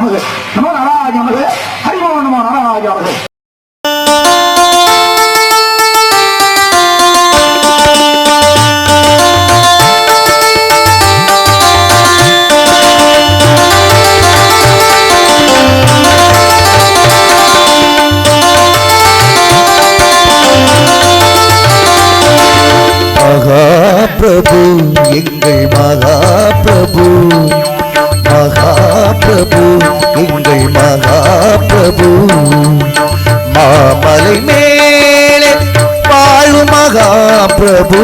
நமது நமோ நாராஜ நமது ஹரிமோ நமோ நாராஜ நமது மகாபிரபு எங்கள்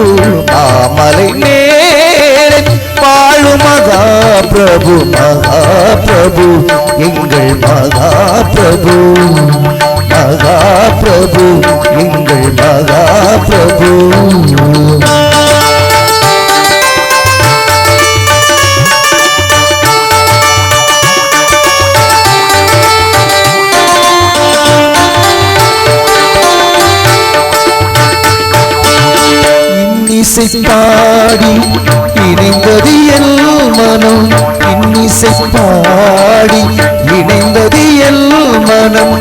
மகாபிரபு மாமலை மேலே வாழும் மகாபிரபு மகாபிரபு எங்கள் மகாபிரபு மகாபிரபு எங்கள் மகாபிரபு. இன்னிசை பாடி இணைந்தது எல் மனம். இன்னிசை பாடி இணைந்தது எல் மனம்.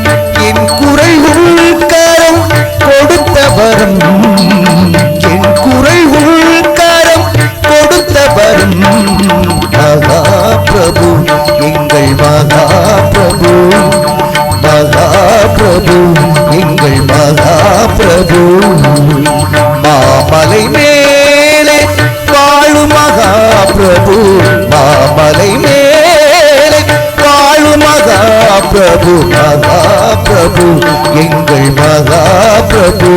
என் குரல் மகாபிரபு மகாபிரபு எங்கள் மகாபிரபு.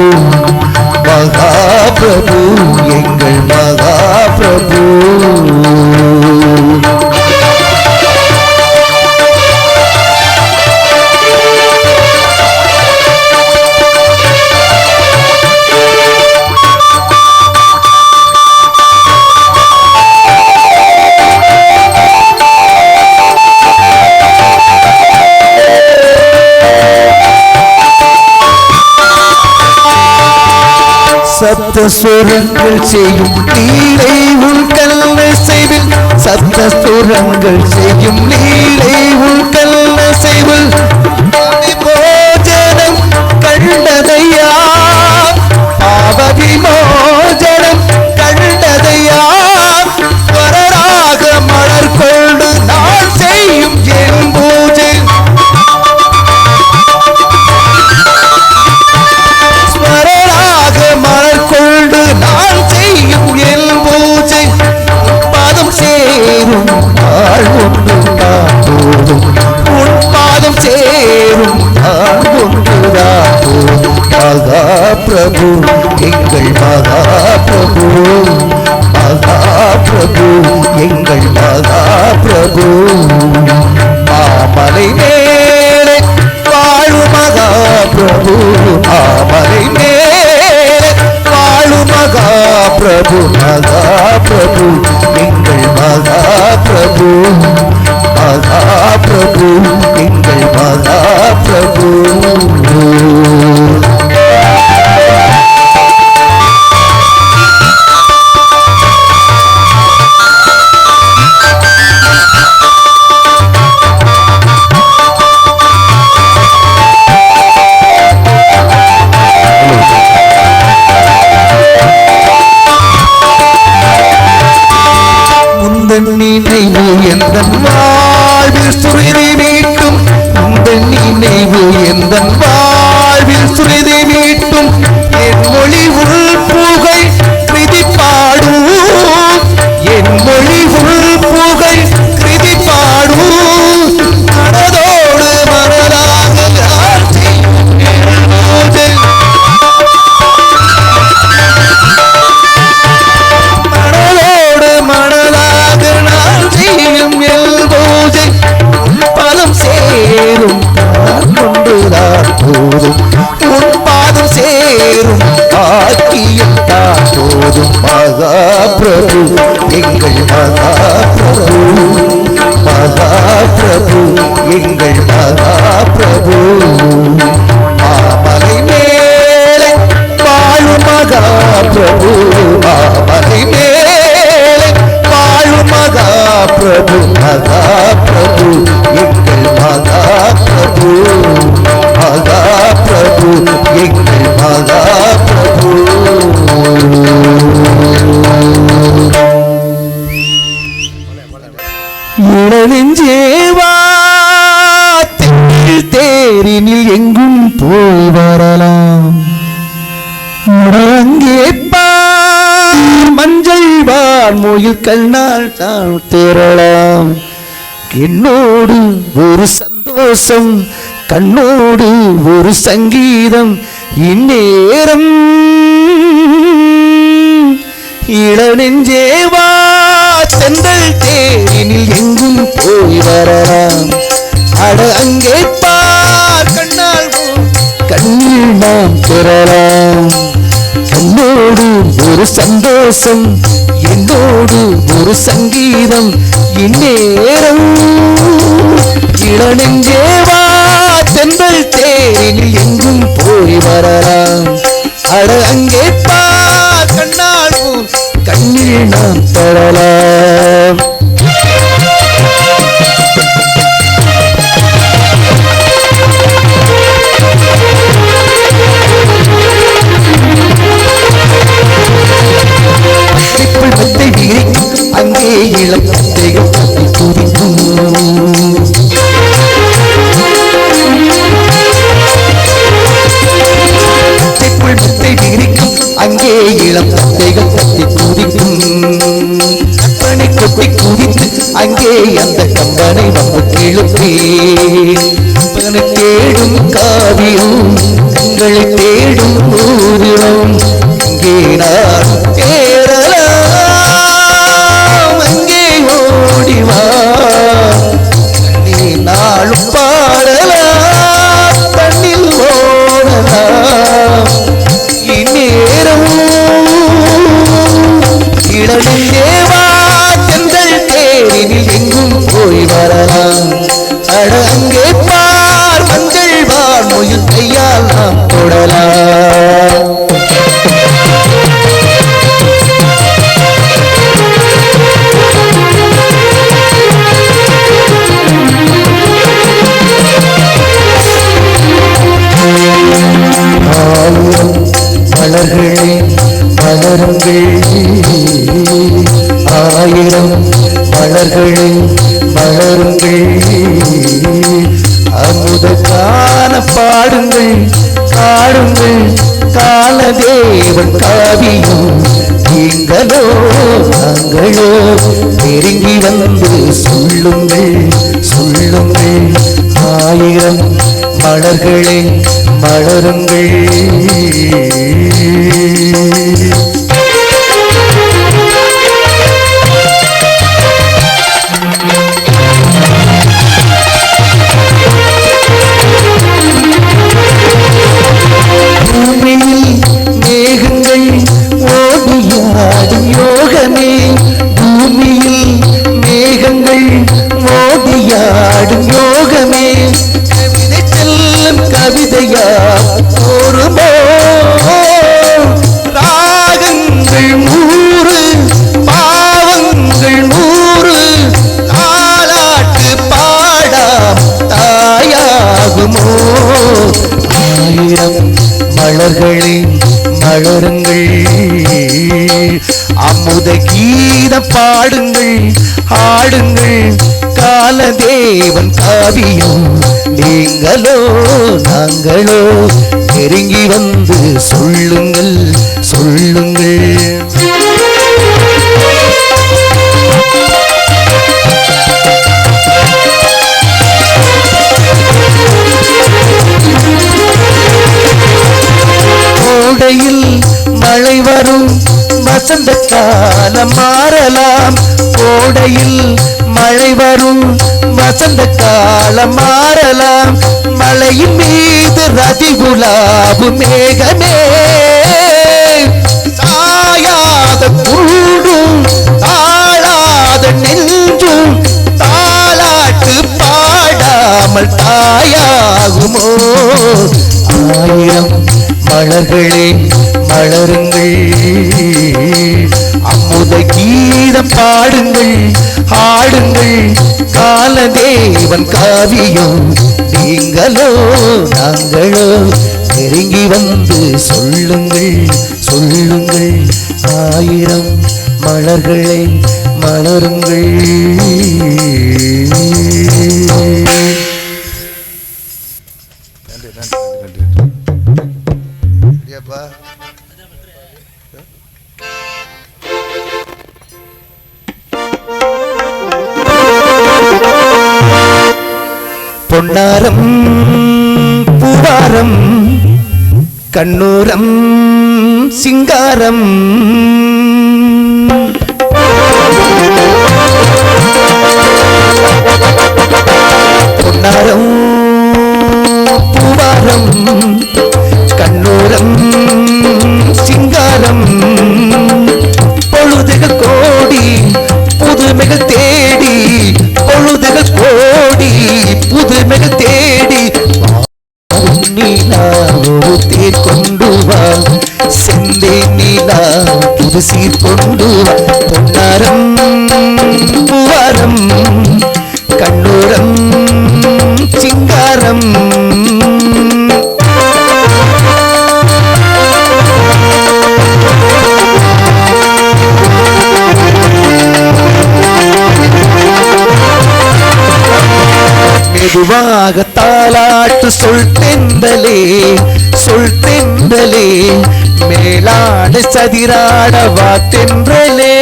மகாபிரபு எங்கள் மகாபிரபு. சப்த சுரங்கள் செய்யும் லீலை உன் கல்ல செய்வில் சப்த சுரங்கள் செய்யும் லீலை உன் கல்ல செய்வில். எங்கள் மகா பிரபு மகா பிரபு எங்கள் மகா பிரபு மாமலை மேலே வாழு மகா பிரபு மாமலை மேலே வாழு மகா பிரபு மகா பிரபு எங்கள் மகா பிரபு மகா பிரபு எங்கள் மகா பிரபு மகா பிரபு எங்கள் மகா பிரபு வார்மொழில் கண்ணால் தான் தேரலாம் என்னோடு ஒரு சந்தோஷம் கண்ணோடு ஒரு சங்கீதம் இந்நேரம் இளநெஞ்சேவா செந்தல் தேரினில் எங்கும் போய் வரலாம். அட அங்கே பார் கண்ணால் கண்ணில் நாம் பெறலாம் கண்ணோடு ஒரு சந்தோஷம் சந்தோஷம். என்னோடு ஒரு சங்கீதம். இந்நேரம் இளநெஞ்சேவா செந்தல் தேரில் எங்கும் போய் வரலாம். அட அங்கே பா கண்ணால் கண்ணில் நாம் பெறலாம் கற்பனை கொட்டி குவித்து அங்கே அந்த கம்பனை வந்து கிழப்பே. கம்பனை தேடும் காவியம் உங்களை தேடும் ஊதிரம் இங்கே நான் தேரலாம் அங்கே ஓடிவா நீ நாளும் பாடலாம் தண்ணில் ஓடலாம். இந்நேரம் இடமே ஆயிரம் மலர்களே மலருங்கள். ஆயிரம் மலர்களே மலருங்கள். அமுத காண பாடுங்கள் பாடுங்கள் காலதேவன் காவியம் நீங்களோ நாங்களோ நெருங்கி வந்து சொல்லுங்கள் சொல்லுங்கள். ஆயிரம் மலர்களே மலருங்கள். யோகமே. பூமியில் மேகங்கள் மோதியாடும் யோகமே. கவிதையா ஒருமோ ராகங்கள் நூறு பாவங்கள் நூறு தாலாட்டு பாடாம் தாயாகுமோ? ஆயிரம் மலர்களே மலருங்கள். அமுத கீத பாடுங்கள் ஆடுங்கள். கால தேவன் காவியம். நீங்களோ நாங்களோ நெருங்கி வந்து சொல்லுங்கள் சொல்லுங்கள். கோடையில் மழை வரும் வசந்த காலம் மாறலாம். கோடையில் மழை வரும். வசந்த காலம் மாறலாம். மழையின் மீது ரதி குலாபு மேகமே. சாயாத கூடும். தாழாத நெஞ்சும். தாளாட்டு பாடாமல் தாயாகுமோ. ஆயிரம் மலர்களே மலருங்கள். அமுத கீதம் பாடுங்கள் ஆடுங்கள். காலதேவன் காவியம் நீங்களோ நாங்களோ நெருங்கி வந்து சொல்லுங்கள் சொல்லுங்கள். ஆயிரம் மலர்களை மலருங்கள். பொன்னாரம் பூவாரம் கண்ணூரம் சிங்காரம். கொண்டு வா பூவாரம் கண்ணூரம் சிங்காரம். மெதுவாக தாலாட்டு சொல் தெந்தலே சொல் தெந்தலே மேலாடு சதிராட வாத்தென்றலே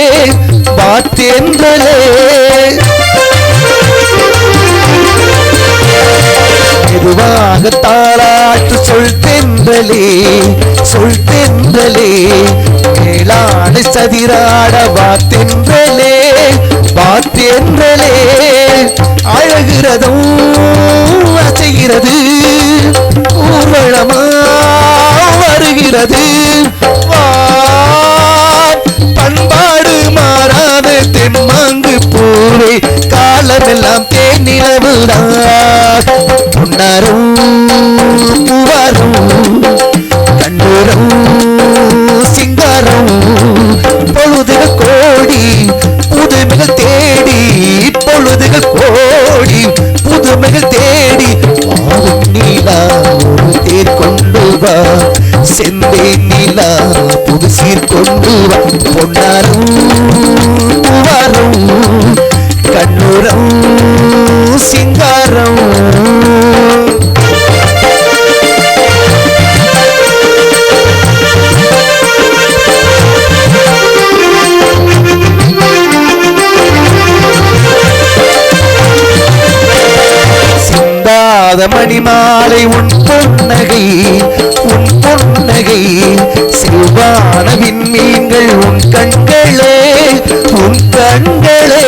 வாத்தென்றலே. மெதுவாக தாலாட்டு சொல் தென்றலே சொல் தென்றலே மேலாடு சதிராட வாத்தென்றலே வாத்தென்றலே. அழகிறதும் அசைகிறது ஊர்வலமா வருகிறது. காலமெல்லாம் தேனிலவுதான் பொன்னாரும் பூவாரும் மணி மாலை உன் பொன்னகை உன் பொன்னகை. செவ்வான விண்மீன்கள் உன் கண்களே உன் கண்களே.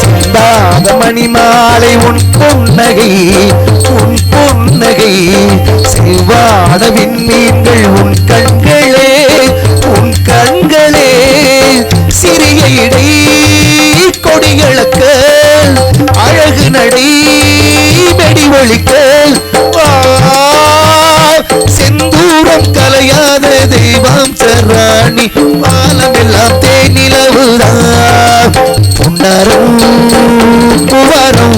சிந்தாத மணிமாலை உன் பொன்னகை உன் பொன்னகை. செவ்வான விண்மீன்கள் உன் கண்கள். வெடி செந்தூரம் கலையாத தெய்வம் சராணி. பாலமெல்லாம் தேனிலவுதான் புன்னரும் புவரும்